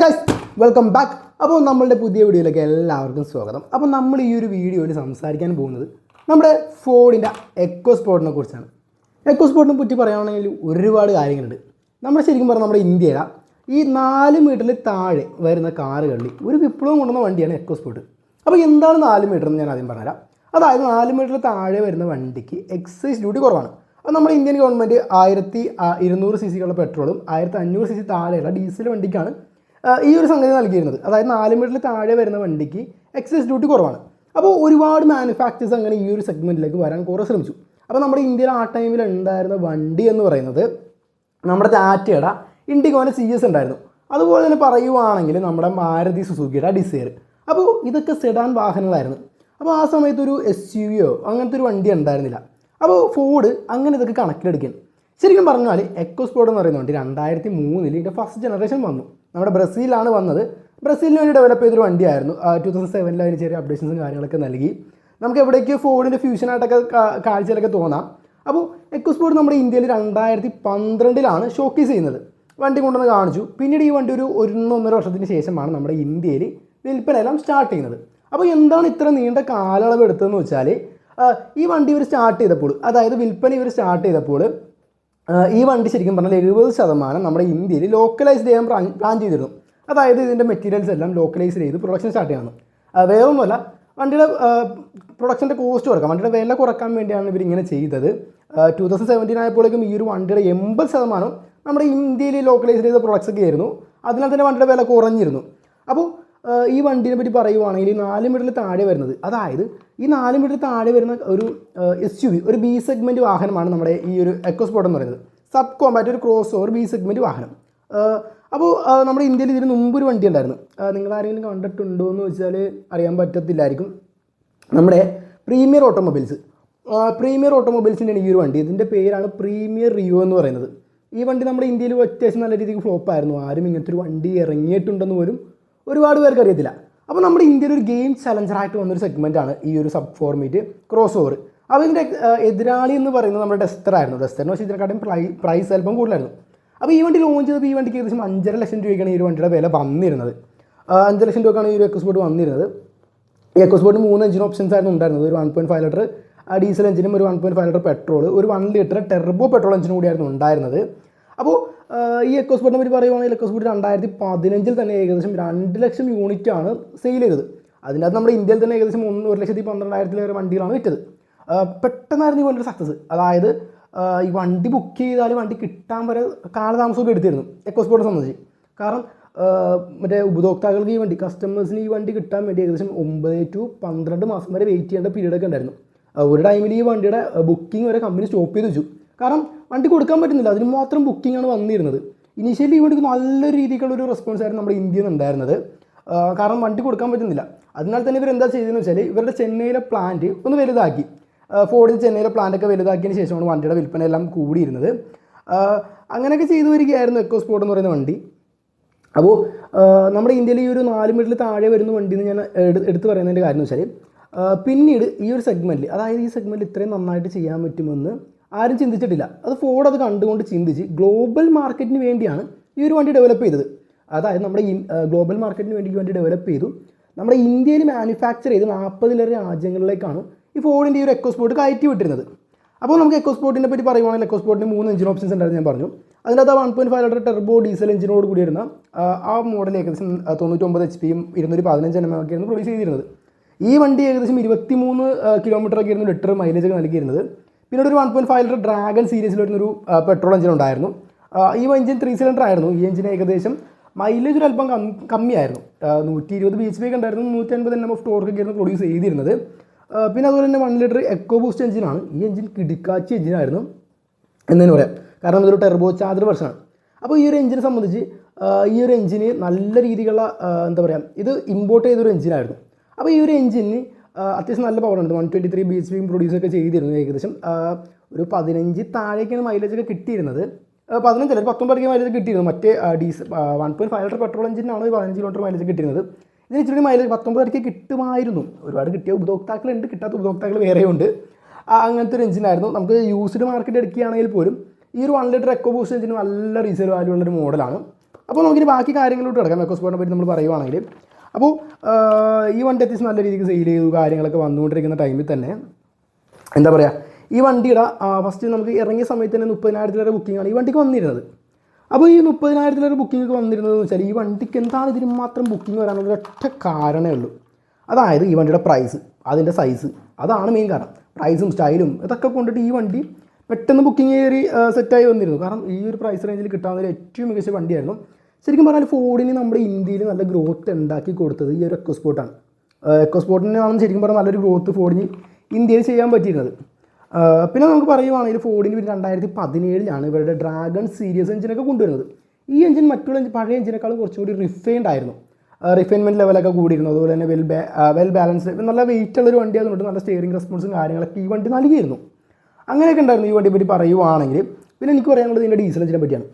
Welcome back അപ്പോൾ നമ്മളുടെ പുതിയ വീഡിയോയിലേക്ക് എല്ലാവർക്കും സ്വാഗതം. അപ്പോൾ നമ്മൾ ഈ ഒരു വീഡിയോയിൽ സംസാരിക്കാൻ പോകുന്നത് നമ്മുടെ ഫോണിന്റെ എക്കോ സ്പോർട്ടിനെ കുറിച്ചാണ്. എക്കോ സ്പോർട്ടിനെ പറ്റി പറയുകയാണെങ്കിൽ ഒരുപാട് കാര്യങ്ങളുണ്ട്. നമ്മൾ ശരിക്കും പറഞ്ഞാൽ നമ്മുടെ ഇന്ത്യയിലെ ഈ നാല് മീറ്ററിൽ താഴെ വരുന്ന കാറുകളിൽ ഒരു വിപ്ലവം കൊണ്ടുവന്ന വണ്ടിയാണ് എക്കോ സ്പോർട്ട് അപ്പോൾ എന്താണ് നാല് മീറ്റർ എന്ന് ഞാൻ ആദ്യം പറഞ്ഞുതരാം. അതായത് നാല് മീറ്ററിൽ താഴെ വരുന്ന വണ്ടിക്ക് എക്സൈസ് ഡ്യൂട്ടി കുറവാണ്. അപ്പോൾ നമ്മുടെ ഇന്ത്യൻ ഗവൺമെന്റ് ആയിരത്തി ഇരുന്നൂറ് സി സിക്കുള്ള പെട്രോളും ആയിരത്തി അഞ്ഞൂറ് സി സി താഴെയുള്ള ഡീസൽ വണ്ടിക്കാണ് ഈ ഒരു സംഗതി നൽകിയിരുന്നത്. അതായത് നാല് മീറ്ററിൽ താഴെ വരുന്ന വണ്ടിക്ക് എക്സൈസ് ഡ്യൂട്ടി കുറവാണ്. അപ്പോൾ ഒരുപാട് മാനുഫാക്ചേഴ്സ് അങ്ങനെ ഈ ഒരു സെഗ്മെന്റിലേക്ക് വരാൻ കുറേ ശ്രമിച്ചു. അപ്പോൾ നമ്മുടെ ഇന്ത്യയിൽ ആ ടൈമിൽ ഉണ്ടായിരുന്ന വണ്ടി എന്ന് പറയുന്നത് നമ്മുടെ ടാറ്റയുടെ ഇൻഡിഗോന്റെ സി എസ് ഉണ്ടായിരുന്നു. അതുപോലെ തന്നെ പറയുവാണെങ്കിൽ നമ്മുടെ മാരുതി സുസുക്കിയുടെ ഡിസയർ അപ്പോൾ ഇതൊക്കെ സെഡാൻ വാഹനങ്ങളായിരുന്നു. അപ്പോൾ ആ സമയത്ത് ഒരു എസ് യു വിയോ അങ്ങനത്തെ ഒരു വണ്ടി ഉണ്ടായിരുന്നില്ല. അപ്പോൾ ഫോർഡ് അങ്ങനെ ഇതൊക്കെ കണക്കിലെടുക്കുകയാണ്. ശരിക്കും പറഞ്ഞാൽ എക്കോ സ്പോർട്ട് എന്ന് പറയുന്ന വണ്ടി രണ്ടായിരത്തി മൂന്നിൽ ഇതിന്റെ ഫസ്റ്റ് ജനറേഷൻ വന്നു. നമ്മുടെ ബ്രസീലാണ് വന്നത്. ബ്രസീലിന് വേണ്ടി ഡെവലപ്പ് ചെയ്തൊരു വണ്ടിയായിരുന്നു. ടു തൗസൻഡ് സെവനിൽ അതിന് ചെറിയ അപ്ഡേഷൻസും കാര്യങ്ങളൊക്കെ നൽകി. നമുക്ക് എവിടേക്ക് ഫോർഡിന്റെ ഫ്യൂഷനായിട്ടൊക്കെ കാഴ്ചയിലൊക്കെ തോന്നാം. അപ്പോൾ എക്സ്പോർട്ട് നമ്മുടെ ഇന്ത്യയിൽ രണ്ടായിരത്തി പന്ത്രണ്ടിലാണ് ഷോക്കേസ് ചെയ്യുന്നത്. വണ്ടി കൊണ്ടുവന്ന് കാണിച്ചു. പിന്നീട് ഈ വണ്ടി ഒരു ഒന്നൊന്നര വർഷത്തിന് ശേഷമാണ് നമ്മുടെ ഇന്ത്യയിൽ വിൽപ്പനയെല്ലാം സ്റ്റാർട്ട് ചെയ്യുന്നത്. അപ്പോൾ എന്താണ് ഇത്ര നീണ്ട കാലയളവ് എടുത്തതെന്ന് വെച്ചാൽ ഈ വണ്ടി ഇവർ സ്റ്റാർട്ട് ചെയ്തപ്പോൾ അതായത് വിൽപ്പന ഇവർ സ്റ്റാർട്ട് ചെയ്തപ്പോൾ ഈ വണ്ടി ശരിക്കും പറഞ്ഞാൽ എഴുപത് ശതമാനം നമ്മുടെ ഇന്ത്യയിൽ ലോക്കലൈസ് ചെയ്യാൻ പ്ലാൻ ചെയ്തിരുന്നു. അതായത് ഇതിന്റെ മെറ്റീരിയൽസ് എല്ലാം ലോക്കലൈസ് ചെയ്ത് പ്രൊഡക്ഷൻ സ്റ്റാർട്ട് ചെയ്യണം. വേറൊന്നുമല്ല വണ്ടിയുടെ പ്രൊഡക്ഷന്റെ കോസ്റ്റ് കുറക്കാം. വണ്ടിയുടെ വില കുറയ്ക്കാൻ വേണ്ടിയാണ് ഇവരിങ്ങനെ ചെയ്തത്. ടു തൗസൻഡ് സെവന്റീൻ ആയപ്പോഴേക്കും ഈ ഒരു വണ്ടിയുടെ എൺപത് ശതമാനം നമ്മുടെ ഇന്ത്യയിൽ ലോക്കലൈസ് ചെയ്ത പ്രൊഡക്ട്സ് ഒക്കെ ആയിരുന്നു. അതിനാൽ തന്നെ വണ്ടിയുടെ വില കുറഞ്ഞിരുന്നു. അപ്പോൾ ഈ വണ്ടിനെ പറ്റി പറയുവാണെങ്കിൽ നാല് മീറ്ററിൽ താഴെ വരുന്നത് അതായത് ഈ നാല് മീറ്റർ താഴെ വരുന്ന ഒരു എസ് യു വി ഒരു ബി സെഗ്മെന്റ് വാഹനമാണ് നമ്മുടെ ഈ ഒരു എക്കോസ്പോർട്ട് എന്ന് പറയുന്നത്. സബ് കോമ്പാറ്റ് ഒരു ക്രോസ് ഓവർ ബി സെഗ്മെന്റ് വാഹനം അപ്പോൾ നമ്മുടെ ഇന്ത്യയിൽ ഇതിന് മുമ്പ് ഒരു വണ്ടി ഉണ്ടായിരുന്നു. നിങ്ങൾ ആരെങ്കിലും കണ്ടിട്ടുണ്ടോ എന്ന് വെച്ചാൽ അറിയാൻ പറ്റത്തില്ലായിരിക്കും. നമ്മുടെ പ്രീമിയർ ഓട്ടോമൊബൈൽസ് പ്രീമിയർ ഓട്ടോമൊബൈൽസിന്റെയാണ് ഈ ഒരു വണ്ടി. ഇതിന്റെ പേരാണ് പ്രീമിയർ റിയോ എന്ന് പറയുന്നത്. ഈ വണ്ടി നമ്മുടെ ഇന്ത്യയിൽ അത്യാവശ്യം നല്ല രീതിക്ക് ഫ്ലോപ്പായിരുന്നു ആരും ഇങ്ങനത്തെ ഒരു വണ്ടി ഇറങ്ങിയിട്ടുണ്ടെന്ന് പോലും ഒരുപാട് പേർക്ക് അറിയത്തില്ല അപ്പോൾ നമ്മുടെ ഇന്ത്യയിൽ ഒരു ഗെയിം ചലഞ്ചറായിട്ട് വന്നൊരു സെഗ്മെന്റാണ് ഈ ഒരു സബ് ഫോർമേറ്റ് ക്രോസ് ഓവർ അപ്പോൾ ഇതിന്റെ എതിരാളി എന്ന് പറയുന്നത് നമ്മുടെ ഡെസ്റ്റർ ആയിരുന്നു. ഡെസ്റ്ററിന് പക്ഷേ ഇതിനെക്കാട്ടും പ്രൈ പ്രൈസ് അല്പം കൂടുതലായിരുന്നു. അപ്പോൾ ഈ വണ്ടി ലോഞ്ച് ചെയ്തപ്പോൾ ഈ വണ്ടിക്ക് ഏകദേശം അഞ്ചര ലക്ഷം രൂപയ്ക്കാണ് ഈ ഒരു വണ്ടിയുടെ വില വന്നിരുന്നത്. അഞ്ച് ലക്ഷം രൂപക്കാണ് ഈ ഒരു എക്കോസ്പോർട്ട് വന്നിരുന്നത്. ഈ എക്കോസ്പോർട്ടിന് മൂന്ന് എഞ്ചിൻ ഓപ്ഷൻസ് ആയിരുന്നു ഉണ്ടായിരുന്നത്. ഒരു one point five litre diesel എഞ്ചിനും ഒരു one point five litre petrol ഒരു വൺ ലിറ്റർ ടെർബോ പെട്രോൾ എഞ്ചിനും കൂടിയായിരുന്നു ഉണ്ടായിരുന്നത്. അപ്പോൾ ഈ എക്കോസ്പോർട്ടിനെ പറ്റി പറയുവാണെങ്കിൽ എക്കോസ്പോർട്ട് രണ്ടായിരത്തി പതിനഞ്ചിൽ തന്നെ ഏകദേശം രണ്ട് ലക്ഷം യൂണിറ്റ് ആണ് സെയിൽ ചെയ്തത്. അതിനകത്ത് നമ്മുടെ ഇന്ത്യയിൽ തന്നെ ഏകദേശം ഒന്ന് ഒരു ലക്ഷത്തി പന്ത്രണ്ടായിരത്തിലേറെ വണ്ടികളാണ് വിറ്റത്. പെട്ടെന്നായിരുന്നു ഈ വണ്ടിയുടെ സക്സസ് അതായത് ഈ വണ്ടി ബുക്ക് ചെയ്താൽ വണ്ടി കിട്ടാൻ വരെ കാലതാമസമൊക്കെ എടുത്തിരുന്നു എക്കോസ്പോർട്ടിനെ സംബന്ധിച്ച്. കാരണം മറ്റേ ഉപഭോക്താക്കൾക്ക് ഈ വണ്ടി കസ്റ്റമേഴ്സിന് ഈ വണ്ടി കിട്ടാൻ വേണ്ടി ഏകദേശം ഒമ്പത് ടു പന്ത്രണ്ട് മാസം വരെ വെയിറ്റ് ചെയ്യേണ്ട പീരീഡൊക്കെ ഉണ്ടായിരുന്നു. ഒരു ടൈമിൽ ഈ വണ്ടിയുടെ ബുക്കിംഗ് വരെ കമ്പനി സ്റ്റോപ്പ് ചെയ്ത് വെച്ചു. കാരണം വണ്ടി കൊടുക്കാൻ പറ്റുന്നില്ല. അതിന് മാത്രം ബുക്കിംഗ് ആണ് വന്നിരുന്നത്. ഇനീഷ്യലി ഈ വണ്ടിക്ക് നല്ലൊരു രീതിക്കുള്ള ഒരു റെസ്പോൺസ് ആയിരുന്നു നമ്മുടെ ഇന്ത്യയിൽ ഉണ്ടായിരുന്നത്. കാരണം വണ്ടി കൊടുക്കാൻ പറ്റുന്നില്ല. അതിനാൽ തന്നെ ഇവർ എന്താ ചെയ്തതെന്ന് വെച്ചാൽ ഇവരുടെ ചെന്നൈയിലെ പ്ലാന്റ് ഒന്ന് വലുതാക്കി. ഫോർഡിൽ ചെന്നൈയിലെ പ്ലാന്റൊക്കെ വലുതാക്കിയതിന് ശേഷമാണ് വണ്ടിയുടെ വിൽപ്പന എല്ലാം കൂടിയിരുന്നത്. അങ്ങനെയൊക്കെ ചെയ്തു വരികയായിരുന്നു എക്കോ സ്പോർട്ട് എന്ന് പറയുന്ന വണ്ടി. അപ്പോൾ നമ്മുടെ ഇന്ത്യയിൽ ഈ ഒരു നാല് മീറ്ററിൽ താഴെ വരുന്ന വണ്ടി എന്ന് ഞാൻ എടുത്ത് പറയുന്നതിന്റെ കാര്യം എന്ന് വെച്ചാൽ പിന്നീട് ഈ ഒരു സെഗ്മെന്റിൽ അതായത് ഈ സെഗ്മെന്റിൽ ഇത്രയും നന്നായിട്ട് ചെയ്യാൻ പറ്റുമെന്ന് ആരും ചിന്തിച്ചിട്ടില്ല. അത് ഫോർഡ് അത് കണ്ടുകൊണ്ട് ചിന്തിച്ച് ഗ്ലോബൽ മാർക്കറ്റിന് വേണ്ടിയാണ് ഈ ഒരു വണ്ടി ഡെവലപ്പ് ചെയ്തത്. അതായത് നമ്മുടെ ഗ്ലോബൽ മാർക്കറ്റിന് വേണ്ടി വണ്ടി ഡെവലപ്പ് ചെയ്തു. നമ്മുടെ ഇന്ത്യയിൽ മാനുഫാക്ചർ ചെയ്ത് നാൽപ്പതിലേറെ രാജ്യങ്ങളിലേക്കാണ് ഈ ഫോർഡിന്റെ ഈ ഒരു എക്കോസ്പോർട്ട് കയറ്റി വിട്ടിരുന്നത്. അപ്പോൾ നമുക്ക് എക്കോസ്പോർട്ടിനെ പറ്റി പറയുവാണെങ്കിൽ എക്കോസ്പോർട്ടിന് മൂന്ന് എഞ്ചിൻ ഓപ്ഷൻസ് ഉണ്ടായിരുന്നു ഞാൻ പറഞ്ഞു. അതിനകത്ത് one point five litre turbo diesel എഞ്ചിനോട് കൂടി വരുന്ന ആ, മോഡൽ ഏകദേശം തൊണ്ണൂറ്റൊമ്പത് എച്ച് പിയും ഇരുന്നൂറ്റി പതിനഞ്ച് എണ്ണം ഒക്കെ ആയിരുന്നു പ്രൊഡ്യൂസ് ചെയ്തിരുന്നത്. ഈ വണ്ടി ഏകദേശം ഇരുപത്തിമൂന്ന് കിലോമീറ്റർ ഒക്കെ ആയിരുന്നു ലിറ്റർ മൈലേജ് ഒക്കെ നൽകിയിരുന്നത്. പിന്നീട് ഒരു one point five litre dragon സീരീസിൽ വരുന്നൊരു പെട്രോൾ എഞ്ചിൻ ഉണ്ടായിരുന്നു. ഈ എഞ്ചിൻ ത്രീ സിലിണ്ടർ ആയിരുന്നു. ഈ എഞ്ചിന് ഏകദേശം മൈലേജ് ഒരു അല്പം കമ്മിയായിരുന്നു. നൂറ്റി ഇരുപത് ബി എച്ച് പി ഒക്കെ ഉണ്ടായിരുന്നു. നൂറ്റി അൻപത് എണ്ണം ഓഫ് ടോർക്ക് ഒക്കെ ആയിരുന്നു പ്രൊഡ്യൂസ് ചെയ്തിരുന്നത്. പിന്നെ അതുപോലെ തന്നെ വൺ ലിറ്റർ എക്കോ ബൂസ്റ്റ് എഞ്ചിനാണ് ഈ എഞ്ചിൻ കിടിക്കാച്ചി എഞ്ചിനായിരുന്നു എന്ന് തന്നെ പറയാം. കാരണം ഇതൊരു ടെർബോ ചാർജർ വെർഷനാണ് അപ്പോൾ ഈ ഒരു എഞ്ചിനെ സംബന്ധിച്ച് ഈ ഒരു എഞ്ചിന് നല്ല രീതിയിലുള്ള എന്താ പറയുക ഇത് ഇമ്പോർട്ട് ചെയ്തൊരു എഞ്ചിനായിരുന്നു അപ്പോൾ ഈ ഒരു എഞ്ചിന് അത്യാവശ്യം നല്ല പവർ ഉണ്ട്. One twenty three B H പിയും പ്രൊഡ്യൂസൊക്കെ ചെയ്തിരുന്നു ഏകദേശം. ഒരു പതിനഞ്ച് താഴേക്കാണ് മൈലേജൊക്കെ കിട്ടിയിരുന്നത്. പതിനഞ്ചല്ല ഒരു പത്തൊമ്പതൊക്കെ മൈലേജ് കിട്ടിയിരുന്നു. മറ്റേ diesel one point five litre petrol എഞ്ചിനാണ് പതിനഞ്ച് കിലോമീറ്റർ മൈലേജ് കിട്ടിയിരുന്നത്. ഇതിന് ഇച്ചിരി മൈലേജ് പത്തൊമ്പത് വരയ്ക്ക് കിട്ടുമായിരുന്നു. ഒരുപാട് കിട്ടിയ ഉപഭോക്താക്കളുണ്ട് കിട്ടാത്ത ഉപഭോക്താക്കൾ വേറെയുണ്ട്. അങ്ങനത്തെ ഒരു എഞ്ചിനായിരുന്നു നമുക്ക് യൂസ്ഡ് മാർക്കറ്റ് എടുക്കുകയാണെങ്കിൽ പോലും ഈ ഒരു വൺ ലിറ്റർ എക്കോ ബൂസ്റ്റ് എഞ്ചിന് നല്ല റീസെയിൽ വാല്യൂ ഉള്ളൊരു മോഡലാണ് അപ്പോൾ നമുക്കിനി ബാക്കി കാര്യങ്ങളിലോട്ട് കിടക്കാം. എക്കോ സ്പോർട്ടിനെ പറ്റി നമ്മൾ പറയുവാണെങ്കിൽ. അപ്പോൾ ഈ വണ്ടി അത്യാവശ്യം നല്ല രീതിക്ക് സെയിൽ ചെയ്തു കാര്യങ്ങളൊക്കെ വന്നുകൊണ്ടിരിക്കുന്ന ടൈമിൽ തന്നെ എന്താ പറയുക ഈ വണ്ടിയുടെ ഫസ്റ്റ് നമുക്ക് ഇറങ്ങിയ സമയത്ത് തന്നെ മുപ്പതിനായിരത്തിലേറെ ബുക്കിംഗാണ് ഈ വണ്ടിക്ക് വന്നിരുന്നത്. അപ്പോൾ ഈ മുപ്പതിനായിരത്തിലേറെ ബുക്കിംഗ് ഒക്കെ വന്നിരുന്നത് എന്ന് വെച്ചാൽ ഈ വണ്ടിക്ക് എന്താണ് ഇതിന് മാത്രം ബുക്കിംഗ് വരാനുള്ള ഒറ്റ കാരണമേ ഉള്ളൂ. അതായത് ഈ വണ്ടിയുടെ പ്രൈസ് അതിന്റെ സൈസ് അതാണ് മെയിൻ കാരണം. പ്രൈസും സ്റ്റൈലും ഇതൊക്കെ കൊണ്ടിട്ട് ഈ വണ്ടി പെട്ടെന്ന് ബുക്കിംഗ് കയറി സെറ്റായി വന്നിരുന്നു. കാരണം ഈ ഒരു പ്രൈസ് റേഞ്ചിൽ കിട്ടാവുന്ന ഏറ്റവും മികച്ച വണ്ടിയായിരുന്നു. ശരിക്കും പറഞ്ഞാൽ ഫോർഡിന് നമ്മുടെ ഇന്ത്യയിൽ നല്ല ഗ്രോത്ത് ഉണ്ടാക്കി കൊടുത്തത് ഈ ഒരു എക്കോ സ്പോർട്ടാണ് എക്കോ സ്പോർട്ടിനാണ് ശരിക്കും പറഞ്ഞാൽ നല്ലൊരു ഗ്രോത്ത് ഫോർഡിന് ഇന്ത്യയിൽ ചെയ്യാൻ പറ്റിയിരുന്നത്. പിന്നെ നമുക്ക് പറയുവാണെങ്കിൽ ഫോർഡിന് പിന്നെ രണ്ടായിരത്തി പതിനേഴിലാണ് ഇവരുടെ ഡ്രാഗൺ സീരീസ് എഞ്ചിനൊക്കെ കൊണ്ടുവരുന്നത്. ഈ എഞ്ചിൻ മറ്റുള്ള പഴയ എഞ്ചിനേക്കാളും കുറച്ചുകൂടി റിഫൈൻഡ് ആയിരുന്നു. റിഫൈൻമെന്റ് ലെവലൊക്കെ കൂടിയിരുന്നു. അതുപോലെ തന്നെ വെൽ വെൽ ബാലൻസ്ഡ് നല്ല വെയിറ്റ് ഉള്ളൊരു വണ്ടി അതുകൊണ്ട് നല്ല സ്റ്റിയറിംഗ് റെസ്പോൺസും കാര്യങ്ങളൊക്കെ ഈ വണ്ടി നൽകിയിരുന്നു. അങ്ങനെയൊക്കെ ഉണ്ടായിരുന്നു ഈ വണ്ടിയെ പറ്റി പറയുവാണെങ്കിൽ. പിന്നെ എനിക്ക് പറയാനുള്ളത് ഇതിന്റെ ഡീസൽ എഞ്ചിനെ പറ്റിയാണ്.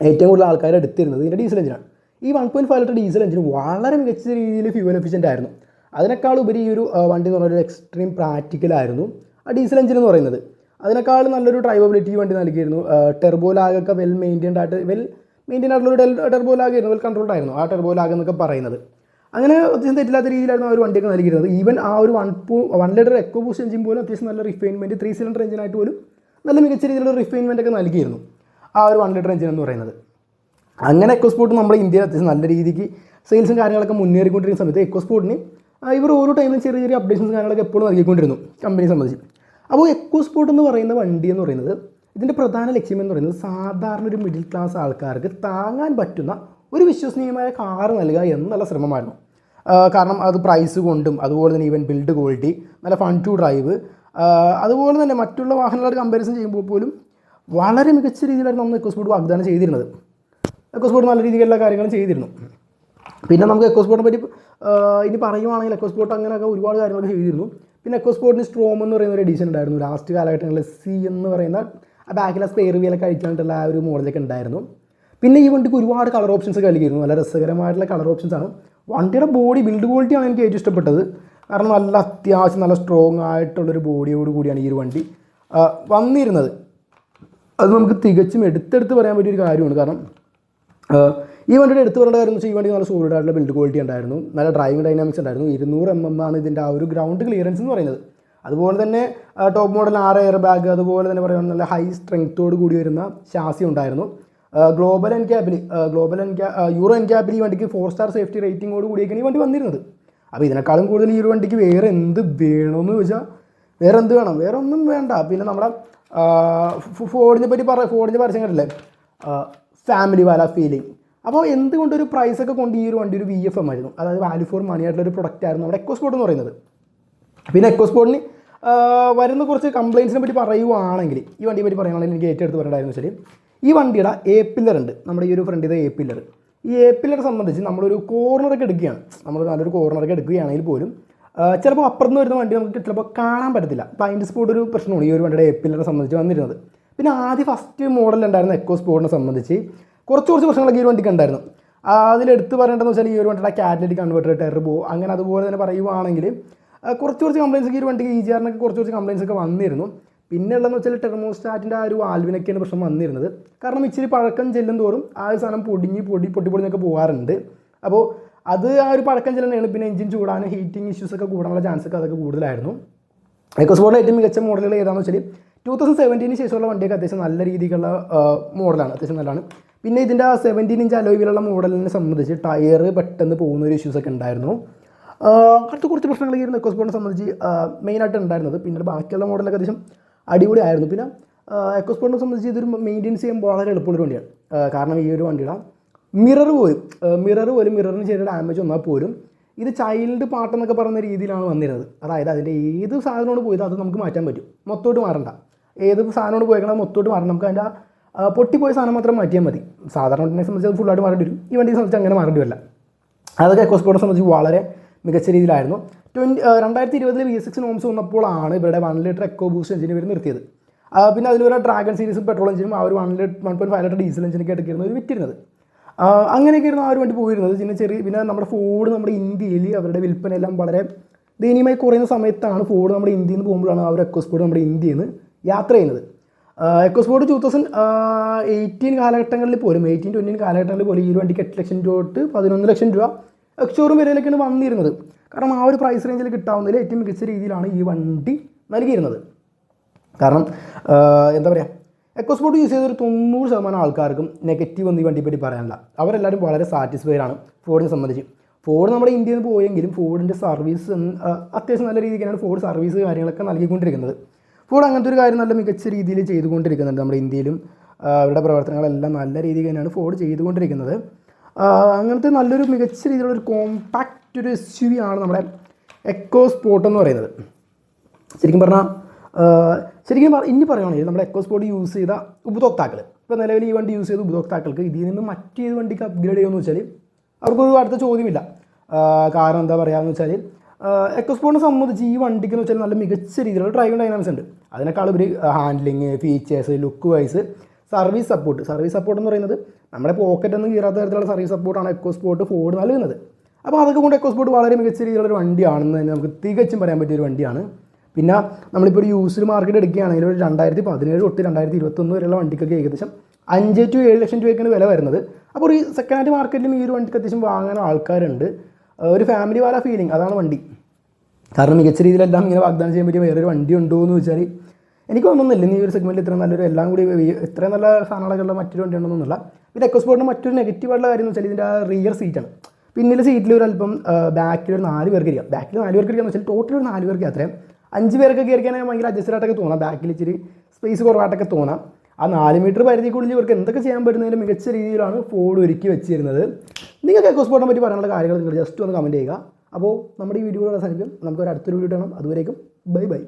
ഏറ്റവും കൂടുതൽ ആൾക്കാർ എടുത്തിരുന്നത് ഇതിന്റെ ഡീസൽ എഞ്ചിനാണ് ഈ one point five litre diesel engine വളരെ മികച്ച രീതിയിൽ ഫ്യൂവൽ എഫിഷ്യന്റ് ആയിരുന്നു. അതിനേക്കാൾ ഉപരി ഈ ഒരു വണ്ടി എന്ന് പറഞ്ഞാൽ ഒരു എക്സ്ട്രീം പ്രാക്ടിക്കലായിരുന്നു ആ ഡീസൽ എഞ്ചിൻ എന്ന് പറയുന്നത്. അതിനേക്കാൾ നല്ലൊരു ഡ്രൈവബിലിറ്റി വണ്ടി നൽകിയിരുന്നു. ടെർബോ ലാഗൊക്കെ വെൽ മെയിന്റൈൻഡ് ആയിട്ട് വെൽ മെയിന്റൈൻ ആയിട്ടുള്ള ഒരു ടെർബോ ലാഗ് ആയിരുന്നു വെൽ കൺട്രോൾഡ് ആയിരുന്നു ആ ടെർബോ ലാഗ് എന്നൊക്കെ പറയുന്നത്. അങ്ങനെ അത്യാവശ്യം തെറ്റില്ലാത്ത രീതിയിലായിരുന്നു ആ ഒരു വണ്ടിയൊക്കെ നൽകിയിരുന്നത്. ഈവൻ ആ ഒരു വൺ പോ one litre eco boost engine പോലും അത്യാവശ്യം നല്ല റിഫൈൻമെന്റ് ത്രീ സിലിണ്ടർ എഞ്ചിനായിട്ട് പോലും നല്ല മികച്ച രീതിയിലുള്ള റിഫൈൻമെന്റ് ഒക്കെ നൽകിയിരുന്നു. ആ ഒരു വൺ ലിറ്റർ എഞ്ചിൻ എന്ന് പറയുന്നത്. അങ്ങനെ എക്കോസ്പോർട്ട് നമ്മുടെ ഇന്ത്യയിൽ അത്യാവശ്യം നല്ല രീതിക്ക് സെയിൽസും കാര്യങ്ങളൊക്കെ മുന്നേറിക്കൊണ്ടിരിക്കുന്ന സമയത്ത് എക്കോസ്പോർട്ടിന് ഇവർ ഓരോ ടൈമിലും ചെറിയ ചെറിയ അപ്ഡേഷൻസ് കാര്യങ്ങളൊക്കെ എപ്പോഴും നൽകിക്കൊണ്ടിരുന്നു കമ്പനിയെ സംബന്ധിച്ച്. അപ്പോൾ എക്കോസ്പോർട്ട് എന്ന് പറയുന്ന വണ്ടി എന്ന് പറയുന്നത് ഇതിന്റെ പ്രധാന ലക്ഷ്യം എന്ന് പറയുന്നത് സാധാരണ ഒരു മിഡിൽ ക്ലാസ് ആൾക്കാർക്ക് താങ്ങാൻ പറ്റുന്ന ഒരു വിശ്വസനീയമായ കാർ നൽകുക എന്നുള്ള ശ്രമമായിരുന്നു. കാരണം അത് പ്രൈസ് കൊണ്ടും അതുപോലെ തന്നെ ഈവൻ ബിൽഡ് ക്വാളിറ്റി നല്ല ഫൺ ടു ഡ്രൈവ് അതുപോലെ തന്നെ മറ്റുള്ള വാഹനങ്ങളോട് കമ്പാരിസൺ ചെയ്യുമ്പോൾ പോലും വളരെ മികച്ച രീതിയിലായിരുന്നു നമ്മൾ എക്കോസ്പോർട്ട് വാഗ്ദാനം ചെയ്തിരുന്നത്. എക്കോസ്പോർട്ട് നല്ല രീതിയിൽ എല്ലാ കാര്യങ്ങളും ചെയ്തിരുന്നു. പിന്നെ നമുക്ക് എക്കോസ്പോർട്ടിനെ പറ്റി ഇനി പറയുവാണെങ്കിൽ എക്കോസ്പോർട്ട് അങ്ങനെയൊക്കെ ഒരുപാട് കാര്യങ്ങളൊക്കെ ചെയ്തിരുന്നു. പിന്നെ എക്കോസ്പോർട്ടിന് സ്ട്രോം എന്ന് പറയുന്ന ഒരു എഡീഷൻ ഉണ്ടായിരുന്നു. ലാസ്റ്റ് കാലഘട്ടങ്ങളിൽ സി എന്ന് പറയുന്ന ആ ബാക്കിലെ സ്പെയർ വീലൊക്കെ അഴിക്കാനായിട്ടുള്ള ആ ഒരു മോഡലൊക്കെ ഉണ്ടായിരുന്നു. പിന്നെ ഈ വണ്ടിക്ക് ഒരുപാട് കളർ ഓപ്ഷൻസ് കളിക്കുന്നു നല്ല രസകരമായിട്ടുള്ള കളർ ഓപ്ഷൻസ് ആണ്. വണ്ടിയുടെ ബോഡി ബിൽഡ് ക്വാളിറ്റിയാണ് എനിക്ക് ഏറ്റവും ഇഷ്ടപ്പെട്ടത്. കാരണം നല്ല അത്യാവശ്യം നല്ല സ്ട്രോങ് ആയിട്ടുള്ളൊരു ബോഡിയോട് കൂടിയാണ് ഈ ഒരു വണ്ടി വന്നിരുന്നത്. അത് നമുക്ക് തികച്ചും എടുത്തെടുത്ത് പറയാൻ പറ്റിയൊരു കാര്യമാണ്. കാരണം ഈ വണ്ടിയുടെ എടുത്ത് പറയേണ്ട കാര്യം എന്ന് വെച്ചാൽ ഈ വണ്ടി നല്ല സോളിഡ് ആയിട്ടുള്ള ബിൽഡ് ക്വാളിറ്റി ഉണ്ടായിരുന്നു. നല്ല ഡ്രൈവിംഗ് ഡൈനാമിക്സ് ഉണ്ടായിരുന്നു. ഇരുന്നൂറ് എം എം ആണ് ഇതിന്റെ ആ ഒരു ഗ്രൗണ്ട് ക്ലിയറൻസ് എന്ന് പറയുന്നത്. അതുപോലെ തന്നെ ടോപ്പ് മോഡൽ ആറ് എയർ ബാഗ് അതുപോലെ തന്നെ പറയുന്നത് നല്ല ഹൈ സ്ട്രെങ്ത്തോട് കൂടി വരുന്ന ശാസി ഉണ്ടായിരുന്നു. ഗ്ലോബൽ എൻ ക്യാബിൽ ഗ്ലോബൽ എൻ ക്യാ യൂറോ എൻ ക്യാബിൽ ഈ വണ്ടിക്ക് ഫോർ സ്റ്റാർ സേഫ്റ്റി റേറ്റിംഗോട് കൂടിയൊക്കെയാണ് ഈ വണ്ടി വന്നിരുന്നത്. അപ്പോൾ ഇതിനേക്കാളും കൂടുതൽ ഈ ഒരു വണ്ടിക്ക് വേറെ എന്ത് വേണമെന്ന് ചോദിച്ചാൽ വേറെ എന്ത് വേണം? വേറെ ഒന്നും വേണ്ട. പിന്നെ നമ്മുടെ ഫോർഡിനെ പറ്റി പറ ഫോണിന്റെ പരസ്യം കണ്ടില്ലേ ഫാമിലി വാല ഫീലിംഗ് അപ്പോൾ എന്തുകൊണ്ടൊരു പ്രൈസൊക്കെ കൊണ്ട് ഈ ഒരു വണ്ടി ഒരു വി എഫ് എം ആയിരുന്നു? അതായത് വാല്യൂ ഫോർ മണി ആയിട്ടുള്ള ഒരു പ്രൊഡക്റ്റ് ആയിരുന്നു നമ്മുടെ എക്കോസ്പോർട്ട് എന്ന് പറയുന്നത്. പിന്നെ എക്കോസ്പോർട്ടിന് വരുന്ന കുറച്ച് കംപ്ലയിൻസിനെ പറ്റി പറയുവാണെങ്കിൽ ഈ വണ്ടിയെ പറ്റി പറയുകയാണെങ്കിൽ എനിക്ക് ഏറ്റവും എടുത്ത് പറയേണ്ടതെന്ന് വെച്ചാൽ ഈ വണ്ടിയുടെ എ പില്ലർ ഉണ്ട്. നമ്മുടെ ഈ ഒരു ഫ്രണ്ടിന്റെ എ പില്ലർ ഈ എ പില്ലറെ സംബന്ധിച്ച് നമ്മളൊരു കോർണറൊക്കെ എടുക്കുകയാണ്. നമ്മൾ നല്ലൊരു കോർണറൊക്കെ എടുക്കുകയാണെങ്കിൽ പോലും ചിലപ്പോൾ അപ്പുറത്ത് വരുന്ന വണ്ടി നമുക്ക് ചിലപ്പോൾ കാണാൻ പറ്റത്തില്ല. അപ്പോൾ അതിന്റെ സ്പോട്ട് ഒരു പ്രശ്നമാണ്. ഈ ഒരു വണ്ടിയുടെ എ പില്ലറെ സംബന്ധിച്ച് വന്നിരുന്നത്. പിന്നെ ആദ്യം ഫസ്റ്റ് മോഡൽ ഉണ്ടായിരുന്ന എക്കോ സ്പോർട്ടിനെ സംബന്ധിച്ച് കുറച്ച് കുറച്ച് പ്രശ്നങ്ങളൊക്കെ ഈ വണ്ടിക്ക് ഉണ്ടായിരുന്നു. അതിലെടുത്ത് പറയേണ്ടതെന്ന് വെച്ചാൽ ഈ ഒരു വണ്ടിയുടെ കാറ്റലിറ്റിക് കൺവേർട്ടർ ടെർബോ അങ്ങനെ അതുപോലെ തന്നെ പറയുവാണെങ്കിൽ കുറച്ച് കുറച്ച് കംപ്ലയിൻസ് ഈ ഒരു വണ്ടിക്ക് ഈ ജിആറിനൊക്കെ കുറച്ച് കുറച്ച് കംപ്ലയിൻസ് ഒക്കെ വന്നിരുന്നു. പിന്നെ ഉള്ളതെന്ന് വെച്ചാൽ ടെർമോസ്റ്റാറ്റിന്റെ ആ ഒരു ആൽവിനൊക്കെയാണ് പ്രശ്നം വന്നിരുന്നത്. കാരണം ഇച്ചിരി പഴക്കം ചെല്ലും തോറും ആ ഒരു സാധനം പൊടിഞ്ഞ് പൊടി പൊട്ടി പൊടിഞ്ഞൊക്കെ പോകാറുണ്ട്. അപ്പോൾ അത് ആ ഒരു പഴക്കം ചെല്ലുന്നതാണ്. പിന്നെ എഞ്ചിൻ ചൂടാനും ഹീറ്റിംഗ് ഇഷ്യൂസ് ഒക്കെ കൂടാനുള്ള ചാൻസ് ഒക്കെ അതൊക്കെ കൂടുതലായിരുന്നു. എക്കോസ്പോർട്ടിലെ ഏറ്റവും മികച്ച മോഡലുകൾ ഏതാണെന്ന് വെച്ചാൽ ടൂ തൗസൻഡ് സെവന്റീന് ശേഷമുള്ള വണ്ടിയൊക്കെ അത്യാവശ്യം നല്ല രീതിക്കുള്ള മോഡലാണ് അത്യാവശ്യം നല്ലതാണ്. പിന്നെ ഇതിന്റെ ആ സെവന്റീൻ ഇഞ്ച് അലോയിലുള്ള മോഡലിനെ സംബന്ധിച്ച് ടയർ പെട്ടെന്ന് പോകുന്ന ഒരു ഇഷ്യൂസ് ഒക്കെ ഉണ്ടായിരുന്നു. അടുത്ത കുറച്ച് ഒരു എക്കോസ്പോർട്ടിനെ സംബന്ധിച്ച് മെയിനായിട്ട് ഉണ്ടായിരുന്നത്. പിന്നെ ബാക്കിയുള്ള മോഡലൊക്കെ അത്യാവശ്യം അടിപൊളിയായിരുന്നു. പിന്നെ എക്കോസ്പോർട്ടിനെ സംബന്ധിച്ച് ഇതൊരു മെയിന്റെയിൻസ് ചെയ്യുമ്പോൾ വളരെ എളുപ്പമുള്ളൊരു വണ്ടിയാണ്. കാരണം ഈ ഒരു വണ്ടിയുടെ മിറർ പോലും മിറർ പോലും മിററിന് ചെറിയ ഡാമേജ് വന്നാൽ പോലും ഇത് ചൈൽഡ് പാർട്ട് എന്നൊക്കെ പറയുന്ന രീതിയിലാണ് വന്നിരുന്നത്. അതായത് അതിന്റെ ഏത് സാധനമാണ് പോയത് അത് നമുക്ക് മാറ്റാൻ പറ്റും. മൊത്തോട്ട് മാറണ്ട. ഏത് സാധനമാണ് പോയേക്കണം മൊത്തോട്ട് മാറണം. നമുക്ക് അതിന്റെ പൊട്ടിപ്പോയ സാധനം മാത്രം മാറ്റിയാൽ മതി. സാധാരണ വണ്ടിനെ സംബന്ധിച്ച് അത് ഫുള്ളായിട്ട് മാറേണ്ടി വരും. ഈ വണ്ടിയെ സംബന്ധിച്ച് അങ്ങനെ മാറേണ്ടി വരില്ല. അതൊക്കെ എക്കോസ്പോർട്ടിനെ സംബന്ധിച്ച് വളരെ മികച്ച രീതിയിലായിരുന്നു. ട്വന്റി രണ്ടായിരത്തി ഇരുപതിൽ വി സിക്സ് നോംസ് വന്നപ്പോഴാണ് ഇവരുടെ വൺ ലിറ്റർ എക്കോ ബൂസ്റ്റ് എഞ്ചിന് ഇവർ നിർത്തിയത്. പിന്നെ അതിലൊരു ഡ്രാഗൺ സീരീസും പെട്രോൾ എഞ്ചിനും ആ ഒരു one litre one point five litre diesel എഞ്ചിനൊക്കെ എടുക്കുന്നത് ഒരു വിറ്റിരുന്നത്. ആ, അങ്ങനെയൊക്കെയായിരുന്നു ആ ഒരു വണ്ടി പോയിരുന്നത്. പിന്നെ ചെറിയ പിന്നെ നമ്മുടെ ഫോർഡ് നമ്മുടെ ഇന്ത്യയിൽ അവരുടെ വിൽപ്പന എല്ലാം വളരെ ദയനീയമായി കുറയുന്ന സമയത്താണ് ഫോർഡ് നമ്മുടെ ഇന്ത്യയിൽ നിന്ന് പോകുമ്പോഴാണ് അവർ എക്കോസ്പോർട്ട് നമ്മുടെ ഇന്ത്യയിൽ നിന്ന് യാത്ര ചെയ്യുന്നത്. എക്കോസ്പോർട്ട് ടു തൗസൻഡ് എയ്റ്റീൻ കാലഘട്ടങ്ങളിൽ പോലും എയ്റ്റീൻ ട്വന്റീൻ കാലഘട്ടങ്ങളിൽ പോലും ഈ ഒരു വണ്ടിക്ക് എട്ട് ലക്ഷം രൂപ തൊട്ട് പതിനൊന്ന് ലക്ഷം രൂപ എക്സോറും വിലയിലേക്കാണ് വന്നിരുന്നത്. കാരണം ആ ഒരു പ്രൈസ് റേഞ്ചിൽ കിട്ടാവുന്നതിൽ ഏറ്റവും മികച്ച രീതിയിലാണ് ഈ വണ്ടി നൽകിയിരുന്നത്. കാരണം എന്താ പറയുക എക്കോസ്പോർട്ട് യൂസ് ചെയ്തൊരു തൊണ്ണൂറ് ശതമാനം ആൾക്കാർക്കും നെഗറ്റീവ് ഒന്നും ഈ വണ്ടിയെ പറ്റി പറയാനില്ല. അവരെല്ലാവരും വളരെ സാറ്റിസ്ഫൈഡ് ആണ് ഫോർഡിനെ സംബന്ധിച്ച്. ഫോർഡ് നമ്മുടെ ഇന്ത്യയിൽ നിന്ന് പോയെങ്കിലും ഫോർഡിന്റെ സർവീസ് അത്യാവശ്യം നല്ല രീതിക്കാണ് ഫോർഡ് സർവീസ് കാര്യങ്ങളൊക്കെ നൽകിക്കൊണ്ടിരിക്കുന്നത്. ഫോർഡ് അങ്ങനത്തെ ഒരു കാര്യം നല്ല മികച്ച രീതിയിൽ ചെയ്തുകൊണ്ടിരിക്കുന്നുണ്ട് നമ്മുടെ ഇന്ത്യയിലും അവരുടെ പ്രവർത്തനങ്ങളെല്ലാം നല്ല രീതിയിൽ തന്നെയാണ് ഫോർഡ് ചെയ്തുകൊണ്ടിരിക്കുന്നത്. അങ്ങനത്തെ നല്ലൊരു മികച്ച രീതിയിലുള്ള ഒരു കോമ്പാക്റ്റ് ഒരു എസ് യു വി ആണ് നമ്മുടെ എക്കോ സ്പോട്ട് എന്ന് പറയുന്നത്. ശരിക്കും പറഞ്ഞാൽ ശരിക്കും ഇനി പറയുകയാണെങ്കിൽ നമ്മുടെ എക്കോസ്പോർട്ട് യൂസ് ചെയ്ത ഉപഭോക്താക്കൾ ഇപ്പോൾ നിലവിൽ ഈ വണ്ടി യൂസ് ചെയ്ത ഉപഭോക്താക്കൾക്ക് ഇതിൽ നിന്ന് മറ്റേത് വണ്ടിക്ക് അപ്ഗ്രേഡ് ചെയ്യുമെന്ന് വെച്ചാൽ അവർക്കൊരു അടുത്ത ചോദ്യമില്ല. കാരണം എന്താ പറയുകയെന്ന് വെച്ചാൽ എക്കോ സ്പോർട്ടിനെ സംബന്ധിച്ച് ഈ വണ്ടിക്ക് എന്ന് വെച്ചാൽ നല്ല മികച്ച രീതിയിലുള്ള ഡ്രൈവിംഗ് ഡൈനാമിക്സ് ഉണ്ട്. അതിനേക്കാൾ ഒരു handling features look wise service support service support എന്ന് പറയുന്നത് നമ്മുടെ പോക്കറ്റ് ഒന്നും കീറാത്ത തരത്തിലുള്ള സർവീസ് സപ്പോർട്ടാണ് എക്കോസ്പോർട്ട് ഫോർഡ് നൽകുന്നത്. അപ്പോൾ അതൊക്കെ കൊണ്ട് എക്കോ സ്പോർട്ട് വളരെ മികച്ച രീതിയിലുള്ള ഒരു വണ്ടിയാണെന്ന് തന്നെ നമുക്ക് തികച്ചും പറയാൻ പറ്റിയ ഒരു വണ്ടിയാണ് പിന്നെ നമ്മളിപ്പോൾ ഒരു യൂസ്ഡ് മാർക്കറ്റ് എടുക്കുകയാണെങ്കിൽ ഒരു രണ്ടായിരത്തി പതിനേഴ് തൊട്ട് രണ്ടായിരത്തി ഇരുപത്തൊന്ന് വരെയുള്ള വണ്ടിക്കൊക്കെ ഏകദേശം അഞ്ച് ടു ഏഴ് ലക്ഷം രൂപയ്ക്കാണ് വില വരുന്നത്. അപ്പോൾ ഒരു സെക്കൻഡ് ഹാൻഡ് മാർക്കറ്റിലും ഈ ഒരു വണ്ടിക്ക് അത്യാവശ്യം വാങ്ങാൻ ആൾക്കാരുണ്ട്. ഒരു ഫാമിലി വാല ഫീലിംഗ് അതാണ് വണ്ടി. കാരണം മികച്ച രീതിയിലെല്ലാം ഇങ്ങനെ വാഗ്ദാനം ചെയ്യാൻ പറ്റിയ വേറൊരു വണ്ടി ഉണ്ടോ എന്ന് വെച്ചാൽ എനിക്ക് തോന്നുന്നില്ല ഈ ഒരു സെഗ്മെന്റിൽ ഇത്ര നല്ലൊരു എല്ലാം കൂടി ഇത്രയും നല്ല സാധനങ്ങളൊക്കെയുള്ള മറ്റൊരു വണ്ടി ഉണ്ടെന്നൊന്നുമില്ല പിന്നെ എക്കോസ്പോർട്ടിന് മറ്റൊരു നെഗറ്റീവായിട്ടുള്ള കാര്യം എന്ന് വെച്ചാൽ ഇതിന്റെ റിയർ സീറ്റാണ് പിന്നിലെ സീറ്റിൽ ഒരു അല്പം ബാക്കിൽ ഒരു നാല് പേർക്ക് ഇരിക്കാം. ബാക്കിൽ നാല് പേർക്ക് ഇരിക്കാന്ന് വെച്ചാൽ ടോട്ടൽ ഒരു നാല് പേർക്ക് അത്രയും. അഞ്ച് പേർക്കൊക്കെ കയറിക്കാനൊക്കെ ഭയങ്കര അഡ്ജസ്റ്റഡായിട്ടൊക്കെ തോന്നാം. ബാക്കിൽ ഇച്ചിരി സ്പേസ് കുറവായിട്ടൊക്കെ തോന്നാം. ആ നാല് മീറ്റർ പരിധിക്കുള്ളിൽ ഇവർക്ക് എന്തൊക്കെ ചെയ്യാൻ പറ്റുന്നതിന് മികച്ച രീതിയിലാണ് ഫോർഡ് ഒരുക്കി വെച്ചിരുന്നത്. നിങ്ങൾക്ക് എക്കോസ്പോർട്ടിനെ പറ്റി പറയാനുള്ള കാര്യങ്ങൾ നിങ്ങൾ ജസ്റ്റ് ഒന്ന് കമന്റ് ചെയ്യുക. അപ്പോൾ നമ്മുടെ ഈ വീഡിയോ അവസാനിക്കും നമുക്കൊരു അടുത്തൊരു വീഡിയോ കാണാം. അതുവരേക്കും ബൈ ബൈ